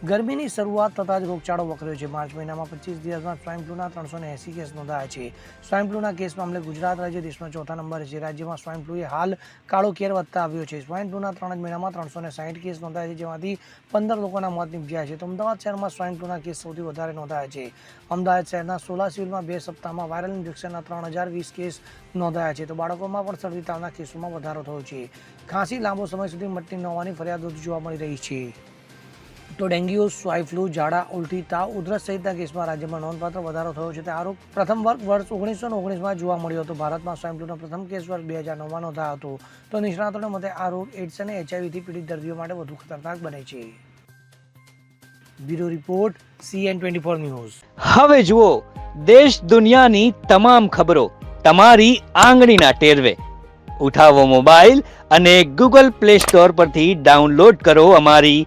ગરમીની શરૂઆત થતાં જ રોગચાળો વકર્યો છે. માર્ચ મહિનામાં પચીસ દિવસમાં સ્વાઇન ફ્લૂના ત્રણસો એંસી કેસ નોંધાયા છે. સ્વાઇન ફ્લૂના કેસ મામલે ગુજરાત રાજ્ય દેશમાં ચોથા નંબરે છે. રાજ્યમાં સ્વાઇન ફ્લૂએ હાલ કાળો કેર વધતા આવ્યો છે. સ્વાઇન ફ્લૂના ત્રણ જ મહિનામાં ત્રણસો સાઠ કેસ નોંધાયા છે, જેમાંથી પંદર લોકોના મોત નીપજ્યા છે. તો અમદાવાદ શહેરમાં સ્વાઇન ફ્લૂના કેસ સૌથી વધારે નોંધાયા છે. અમદાવાદ શહેરના સોલા સિવિલમાં બે સપ્તાહમાં વાયરલ ઇન્ફેક્શનના ત્રણ હજાર વીસ કેસ નોંધાયા છે. તો બાળકોમાં પણ શરદી તાવના કેસોમાં વધારો થયો છે. ખાંસી લાંબો સમય સુધી મટતી ન હોવાની ફરિયાદો જોવા મળી રહી છે. તો ડેન્ગ્યુ સ્વાઇન ફ્લૂ, ઝાડા, ઉલટી, તાવ, ઉધરસ સહિતના કેસમાં રાજ્યમાં નોંધપાત્ર વધારો થયો છે. તે આરોપ પ્રથમ વર્ગ વર્ષ ઓગણીસો ઓગણીસમાં જોવા મળ્યો હતો. ભારતમાં સ્વાઇન ફ્લૂનો પ્રથમ કેસ વર્ષ બે હજાર નવમાં નોંધાયો હતો. તો નિષ્ણાતોના મતે આ રોગ એડ્સ અને એચઆઈવીથી પીડિત દર્દીઓ માટે વધુ ખતરનાક બને છે. Bureau report, CN twenty four news. હવે જુઓ, દેશ દુનિયાની તમામ ખબરો તમારી આંગળીના ટેરવે. ઉઠાવો મોબાઈલ અને ગૂગલ પ્લે સ્ટોર પરથી ડાઉનલોડ કરો અમારી